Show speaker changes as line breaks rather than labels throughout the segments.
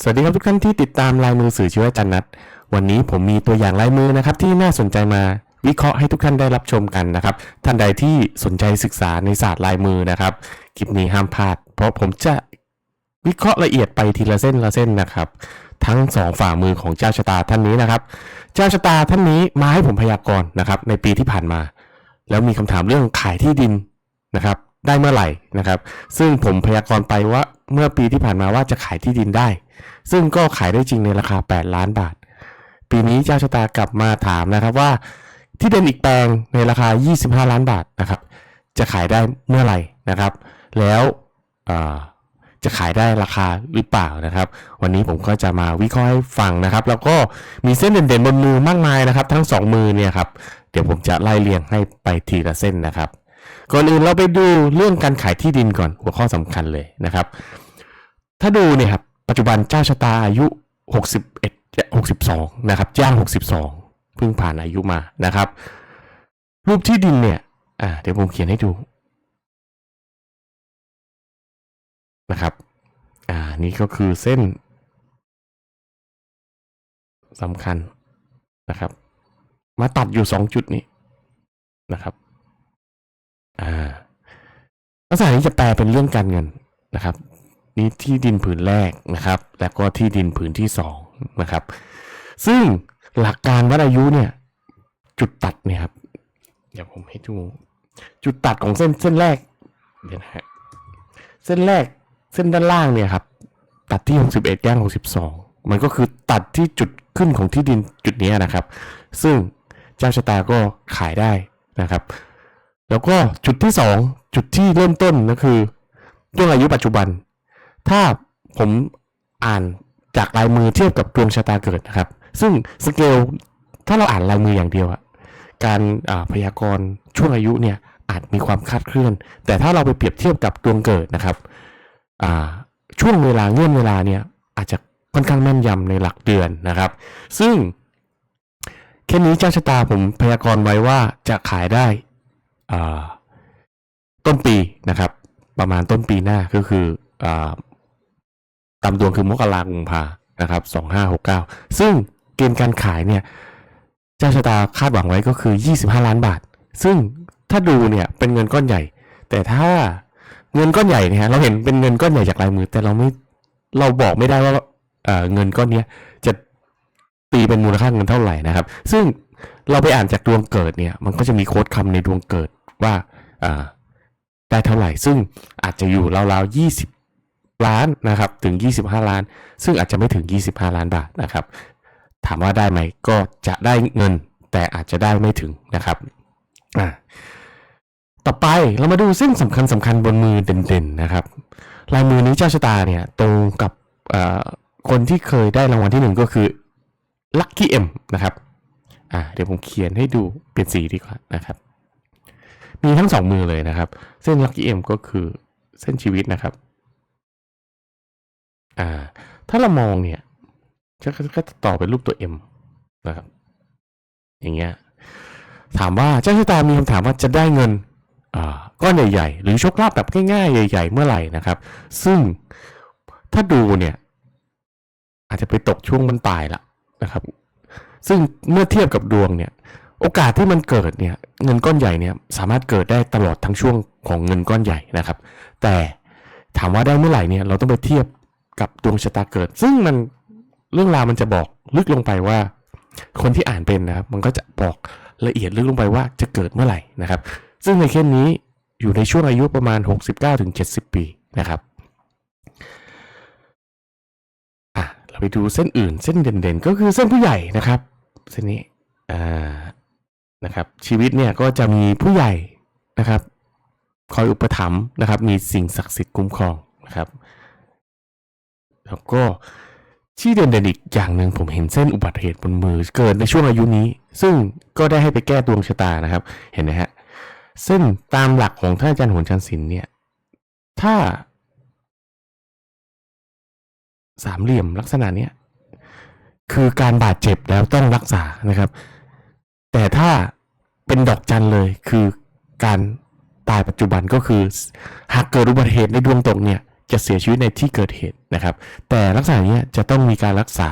สวัสดีครับทุกท่านที่ติดตามลายมือสื่อชีวจันทร์นัทวันนี้ผมมีตัวอย่างลายมือนะครับที่น่าสนใจมาวิเคราะห์ให้ทุกท่านได้รับชมกันนะครับ ท่านใดที่สนใจศึกษาในศาสตร์ลายมือนะครับคลิปนี้ห้ามพลาด เพราะผมจะวิเคราะห์ละเอียดไปทีละเส้นละเส้นนะครับ ทั้งสองฝ่ามือของเจ้าชะตาท่านนี้นะครับ เจ้าชะตาท่านนี้มาให้ผมพยากรณ์นะครับในปีที่ผ่านมา แล้วมีคำถามเรื่องขายที่ดินนะครับ ได้เมื่อไหร่นะครับ ซึ่งผมพยากรณ์ไปว่า เมื่อปีที่ผ่านมาว่าจะขายที่ดินได้ ซึ่งก็ขายได้จริงในราคา 8 ล้านบาท ปีนี้เจ้าชะตากลับมาถามนะครับว่า ที่ดินอีกแปลงในราคา 25 ล้านบาทนะครับ จะขายได้เมื่อไหร่นะครับ แล้วจะขายได้ราคาหรือเปล่านะครับ วันนี้ผมก็จะมาวิเคราะห์ให้ฟังนะครับ แล้วก็มีเส้นเด่นๆบนมือมากมายนะครับ ทั้งสองมือเนี่ยครับเดี๋ยวผมจะไล่เรียงให้ไปทีละเส้นนะครับ ก่อนอื่นเราไปดูเรื่องการขายที่ดินก่อนหัวข้อสำคัญเลยนะครับ ถ้าดูเนี่ยครับปัจจุบันเจ้าชะตาอายุ 61 62 นะครับย่าง 62 เพิ่งผ่านอายุมานะครับ รูปที่ดินเนี่ยอ่าเดี๋ยวผมเขียนให้ดูนะครับ อ่า นี่ก็คือเส้นสำคัญนะครับ มาตัดอยู่2จุดนี้นะครับ อ่าลักษณะนี้จะแปลเป็นเรื่องการเงินนะครับ นี่ที่ดินผืนแรกนะครับ แล้วก็ที่ดินผืนที่สองนะครับ ซึ่งหลักการวัดอายุเนี่ยจุดตัดเนี่ยครับ เดี๋ยวผมให้ดูจุดตัดของเส้นเส้นแรกเดี๋ยวนะฮะเส้นแรกเส้นด้านล่างเนี่ยครับ ตัดที่ 61ย่าง62 มันก็คือตัดที่จุดขึ้นของที่ดินจุดนี้นะครับ ซึ่งเจ้าชะตาก็ขายได้นะครับ แล้วก็จุดที่สองจุดที่เริ่มต้นก็คือช่วงอายุปัจจุบัน ถ้าผมอ่านจากลายมือเทียบกับดวงชะตาเกิดนะครับ ซึ่งสเกลถ้าเราอ่านลายมืออย่างเดียวอะการอ่าพยากรณ์ช่วงอายุเนี่ยอาจมีความคลาดเคลื่อน แต่ถ้าเราไปเปรียบเทียบกับดวงเกิดนะครับอ่าช่วงเวลาเงื่อนเวลาเนี่ยอาจจะค่อนข้างแม่นยำในหลักเดือนนะครับ ซึ่งแค่นี้เจ้าชะตาผมพยากรณ์ไว้ว่าจะขายได้อ่าต้นปีนะครับ ประมาณต้นปีหน้าก็คืออา ตามดวงคือมกราคมพานะครับสองห้าหกเก้าซึ่งเกณฑ์การขายเนี่ยเจ้าชะตาคาดหวังไว้ก็คือ 25 ล้านบาท ซึ่งถ้าดูเนี่ยเป็นเงินก้อนใหญ่ แต่ถ้าเงินก้อนใหญ่เนี่ยเราเห็นเป็นเงินก้อนใหญ่จากลายมือ แต่เราไม่เราบอกไม่ได้ว่าเอ่อเงินก้อนเนี้ยจะตีเป็นมูลค่าเงินเท่าไหร่นะครับ ซึ่งเราไปอ่านจากดวงเกิดเนี่ย มันก็จะมีโค้ดคำในดวงเกิดว่าอ่าได้เท่าไหร่ ซึ่งอาจจะอยู่ราวๆ20 ล้านนะครับถึง 25 ล้าน ซึ่งอาจจะไม่ถึง 25 ล้านบาทนะครับ ถามว่าได้ไหมก็จะได้เงิน แต่อาจจะได้ไม่ถึงนะครับอ่าต่อไปเรามาดูเส้นสำคัญสำคัญบนมือเด่นๆนะครับลายมือนี้เจ้าชะตาเนี่ยตรงกับอ่อคนที่เคยได้รางวัลที่หนึ่งก็คือ Lucky M นะครับอ่าเดี๋ยวผมเขียนให้ดูเปลี่ยนสีดีกว่านะครับ มีทั้งสองมือเลยนะครับ เส้น Lucky M ก็คือเส้นชีวิตนะครับ อ่า ถ้าเรามองเนี่ยก็ก็จะต่อเป็นรูปตัว M นะครับ อย่างเงี้ย ถามว่าเจ้าชะตามีคำถามว่าจะได้เงินอ่าก้อนใหญ่ๆ หรือโชคลาภแบบง่ายๆ ใหญ่ ๆ เมื่อไหร่นะครับ ซึ่งถ้าดูเนี่ย อาจจะไปตกช่วงมันปลายละนะครับ ซึ่งเมื่อเทียบกับดวงเนี่ย โอกาสที่มันเกิดเนี่ย เงินก้อนใหญ่เนี่ยสามารถเกิดได้ตลอดทั้งช่วงของเงินก้อนใหญ่นะครับ แต่ถามว่าได้เมื่อไหร่เนี่ยเราต้องไปเทียบ กับดวงชะตาเกิด ซึ่งมันเรื่องราวมันจะบอกลึกลงไปว่า คนที่อ่านเป็นนะครับ มันก็จะบอกละเอียดลึกลงไปว่าจะเกิดเมื่อไหร่นะครับ ซึ่งในเคสนี้อยู่ในช่วงอายุประมาณ 69-70 ปีนะครับอะเราไปดูเส้นอื่นเส้นเด่นๆ ก็คือเส้นผู้ใหญ่นะครับเส้นนี้อ่านะครับ ชีวิตเนี่ยก็จะมีผู้ใหญ่นะครับ คอยอุปถัมภ์นะครับ มีสิ่งศักดิ์สิทธิ์คุ้มครองนะครับ แล้วก็ที่เด่นๆอีกอย่างหนึ่งผมเห็นเส้นอุบัติเหตุบนมือเกิดในช่วงอายุนี้ ซึ่งก็ได้ให้ไปแก้ดวงชะตานะครับ เห็นไหมฮะเส้นตามหลักของท่านอาจารย์โหนชันศิลป์เนี่ย ถ้า สามเหลี่ยมลักษณะเนี้ยคือการบาดเจ็บแล้วต้องรักษานะครับ แต่ถ้าเป็นดอกจันเลยคือการตายปัจจุบันก็คือ หากเกิดอุบัติเหตุในดวงตกเนี่ย จะเสียชีวิตในที่เกิดเหตุนะครับ แต่ลักษณะเนี้ยจะต้องมีการรักษา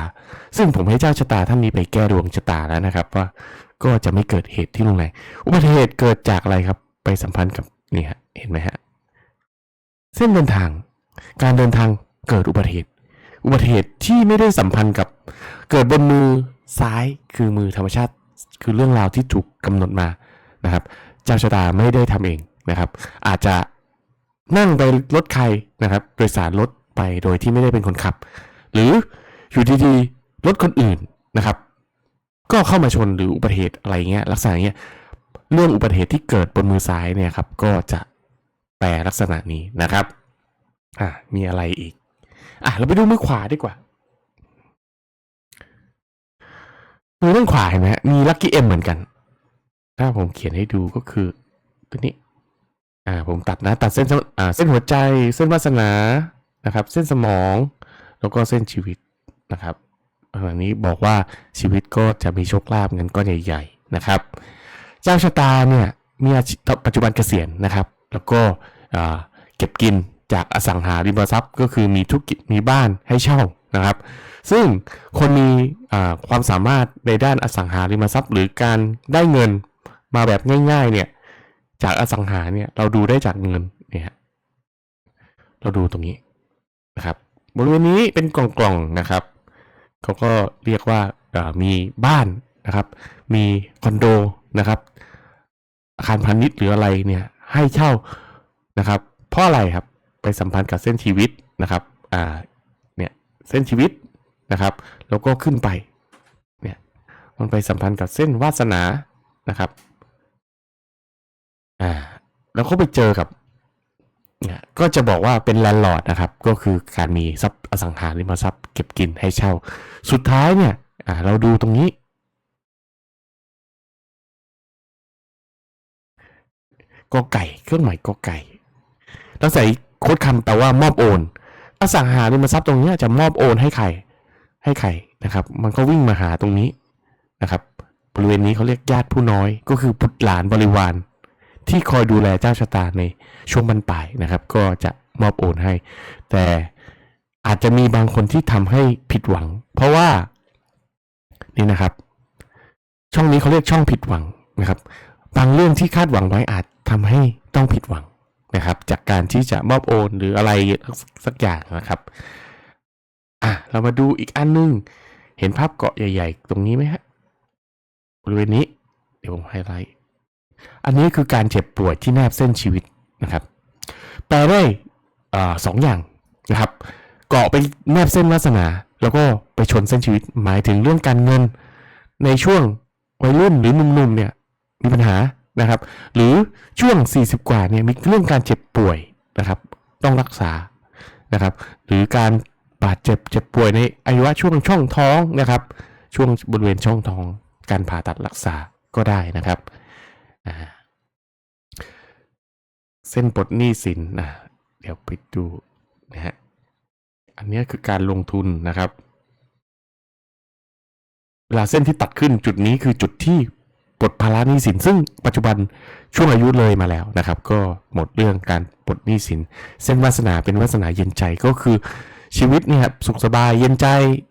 ซึ่งผมให้เจ้าชะตาท่านนี้ไปแก้ดวงชะตาแล้วนะครับ ว่าก็จะไม่เกิดเหตุที่รุนแรงอุบัติเหตุเกิดจากอะไรครับ ไปสัมพันธ์กับนี่ฮะเห็นไหมฮะเส้นเดินทาง การเดินทางเกิดอุบัติเหตุ อุบัติเหตุที่ไม่ได้สัมพันธ์กับเกิดบนมือซ้ายคือมือธรรมชาติ คือเรื่องราวที่ถูกกำหนดมานะครับ เจ้าชะตาไม่ได้ทำเองนะครับ อาจจะ นั่งไปรถใครนะครับ โดยสารรถไปโดยที่ไม่ได้เป็นคนขับ หรืออยู่ดีๆรถคนอื่นนะครับ ก็เข้ามาชนหรืออุบัติเหตุอะไรเงี้ยลักษณะเงี้ยเรื่องอุบัติเหตุที่เกิดบนมือซ้ายเนี่ยครับ ก็จะแปลลักษณะนี้นะครับอะมีอะไรอีกอะเราไปดูมือขวาดีกว่ามือด้านขวาเห็นไหมฮะมีลัคกี้เอ็มเหมือนกัน ถ้าผมเขียนให้ดูก็คือตัวนี้ อ่าผมตัดนะตัดเส้นอ่าเส้นหัวใจเส้นวาสนานะครับ เส้นสมอง แล้วก็เส้นชีวิตนะครับอันนี้บอกว่าชีวิตก็จะมีโชคลาภเงินก้อนใหญ่ๆนะครับ เจ้าชะตาเนี่ยมีปัจจุบันเกษียณนะครับ แล้วก็เก็บกินจากอสังหาริมทรัพย์ ก็คือมีธุรกิจมีบ้านให้เช่านะครับ ซึ่งคนมีความสามารถในด้านอสังหาริมทรัพย์ หรือการได้เงินมาแบบง่ายๆเนี่ย จากอสังหาเนี่ยเราดูได้จากเงินเนี่ยเราดูตรงนี้นะครับ บริเวณนี้เป็นกล่องๆนะครับเขาก็เรียกว่าอ่ามีบ้านนะครับ มีคอนโดนะครับอาคารพาณิชย์หรืออะไรเนี่ยให้เช่านะครับ เพราะอะไรครับไปสัมพันธ์กับเส้นชีวิตนะครับอ่าเนี่ยเส้นชีวิตนะครับ แล้วก็ขึ้นไปเนี่ยมันไปสัมพันธ์กับเส้นวาสนานะครับ อ่า แล้วก็ไปเจอกับเนี่ยก็จะบอกว่าเป็นแลนด์ลอร์ดนะครับ ก็คือการมีทรัพย์อสังหาริมทรัพย์เก็บกินให้เช่า สุดท้ายเนี่ย อ่า เราดูตรงนี้ กอไก่ เครื่องหมายกอไก่แล้วใส่โค้ดคำแปลว่ามอบโอน อสังหาริมทรัพย์ตรงนี้จะมอบโอนให้ใคร ให้ใครนะครับ มันก็วิ่งมาหาตรงนี้นะครับ บริเวณนี้เขาเรียกญาติผู้น้อย ก็คือบุตรหลานบริวาร ที่คอยดูแลเจ้าชะตาในช่วงบรรปลายนะครับ ก็จะมอบโอนให้ แต่อาจจะมีบางคนที่ทำให้ผิดหวัง เพราะว่านี่นะครับ ช่องนี้เขาเรียกช่องผิดหวังนะครับ บางเรื่องที่คาดหวังไว้อาจทำให้ต้องผิดหวังนะครับ จากการที่จะมอบโอนหรืออะไรสักอย่างนะครับอะเรามาดูอีกอันนึง เห็นภาพเกาะใหญ่ ๆ ตรงนี้ไหมฮะบริเวณนี้ เดี๋ยวผมไฮไลท์ อันนี้คือการเจ็บป่วยที่แนบเส้นชีวิตนะครับ แปลได้สองอย่างนะครับ เกาะไปแนบเส้นวาสนา แล้วก็ไปชนเส้นชีวิต หมายถึงเรื่องการเงิน ในช่วงวัยรุ่นหรือหนุ่มๆเนี่ยมีปัญหานะครับ หรือช่วง 40 กว่าเนี่ยมีเรื่องการเจ็บป่วยนะครับ ต้องรักษานะครับ หรือการบาดเจ็บเจ็บป่วยในอวัยวะช่วงช่องท้องนะครับ ช่วงบริเวณช่องท้อง การผ่าตัดรักษาก็ได้นะครับ เส้นปลดหนี้สินนะเดี๋ยวไปดูนะฮะอันนี้คือการลงทุนนะครับเวลาเส้นที่ตัดขึ้นจุดนี้คือจุดที่ปลดภาระหนี้สิน ซึ่งปัจจุบันช่วงอายุเลยมาแล้วนะครับ ก็หมดเรื่องการปลดหนี้สิน เส้นวาสนาเป็นวาสนาเย็นใจก็คือชีวิตเนี่ยครับสุขสบายเย็นใจ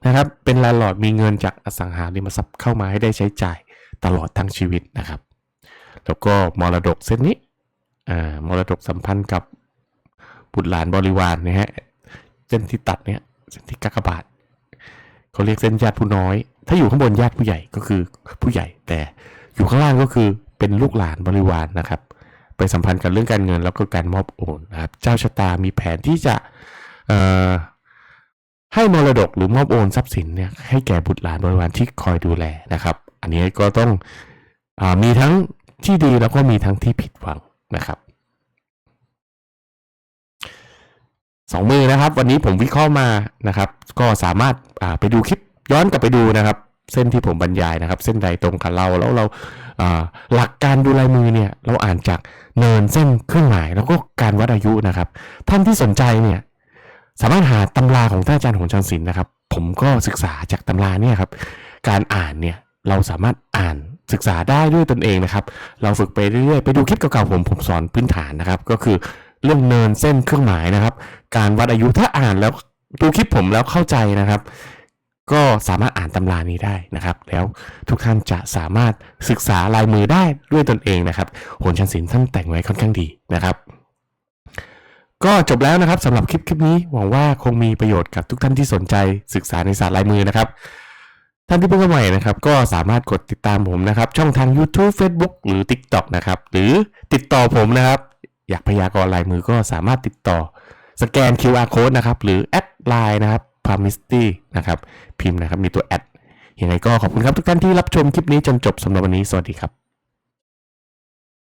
นะครับ เป็นลนด์ลอดมีเงินจากอสังหาริมทรัพย์เข้ามาให้ได้ใช้จ่ายตลอดทั้งชีวิตนะครับ แล้วก็มรดกเส้นนี้มรดกสัมพันธ์กับบุตรหลานบริวารนะฮะเส้นที่ตัดเนี่ยเส้นที่กากบาทเขาเรียกเส้นญาติผู้น้อย ถ้าอยู่ข้างบนญาติผู้ใหญ่ก็คือผู้ใหญ่ แต่อยู่ข้างล่างก็คือเป็นลูกหลานบริวารนะครับ ไปสัมพันธ์กับเรื่องการเงินแล้วก็การมอบโอนนะครับ เจ้าชะตามีแผนที่จะให้มรดกหรือมอบโอนทรัพย์สินเนี่ยให้แก่บุตรหลานบริวารที่คอยดูแลนะครับ อันนี้ก็ต้องอมีทั้ง ที่ดีแล้วก็มีทั้งที่ผิดหวังนะครับสองมือนะครับ วันนี้ผมวิเคราะห์มานะครับ ก็สามารถาไปดูคลิปย้อนกลับไปดูนะครับ เส้นที่ผมบรรยายนะครับ เส้นใดตรงกับเราแล้วเราอ่าหลักการดูลายมือเนี่ย เราอ่านจากเนินเส้นเครื่องหมาย แล้วก็การวัดอายุนะครับ ท่านที่สนใจเนี่ยสามารถหาตำราของท่านอาจารย์หงชันศิลป์นะครับ ผมก็ศึกษาจากตำราเนี่ยครับ การอ่านเนี่ยเราสามารถอ่าน ศึกษาได้ด้วยตนเองนะครับ เราฝึกไปเรื่อยๆ ไปดูคลิปเก่าๆผมผมสอนพื้นฐานนะครับ ก็คือเรื่องเนินเส้นเครื่องหมายนะครับ การวัดอายุถ้าอ่านแล้วดูคลิปผมแล้วเข้าใจนะครับ ก็สามารถอ่านตำรานี้ได้นะครับ แล้วทุกท่านจะสามารถศึกษาลายมือได้ด้วยตนเองนะครับโหนชันศิลป์ท่านแต่งไว้ค่อนข้างดีนะครับก็จบแล้วนะครับสำหรับคลิปคลิปนี้หวังว่าคงมีประโยชน์กับทุกท่านที่สนใจศึกษาในศาสตร์ลายมือนะครับ ท่านที่เพิ่งเข้ามาใหม่นะครับก็สามารถกดติดตามผมนะครับช่องทาง YouTube Facebook หรือ TikTok นะครับหรือติดต่อผมนะครับ อยากพยากรณ์ลายมือก็สามารถติดต่อสแกน QR code นะครับหรือแอดไลน์นะครับ p a m i s t y นะครับพิมพ์นะครับมีตัวแอดยังไงก็ขอบคุณครับทุกท่านที่รับชมคลิปนี้จนจบสำหรับวันนี้สวัสดีครับ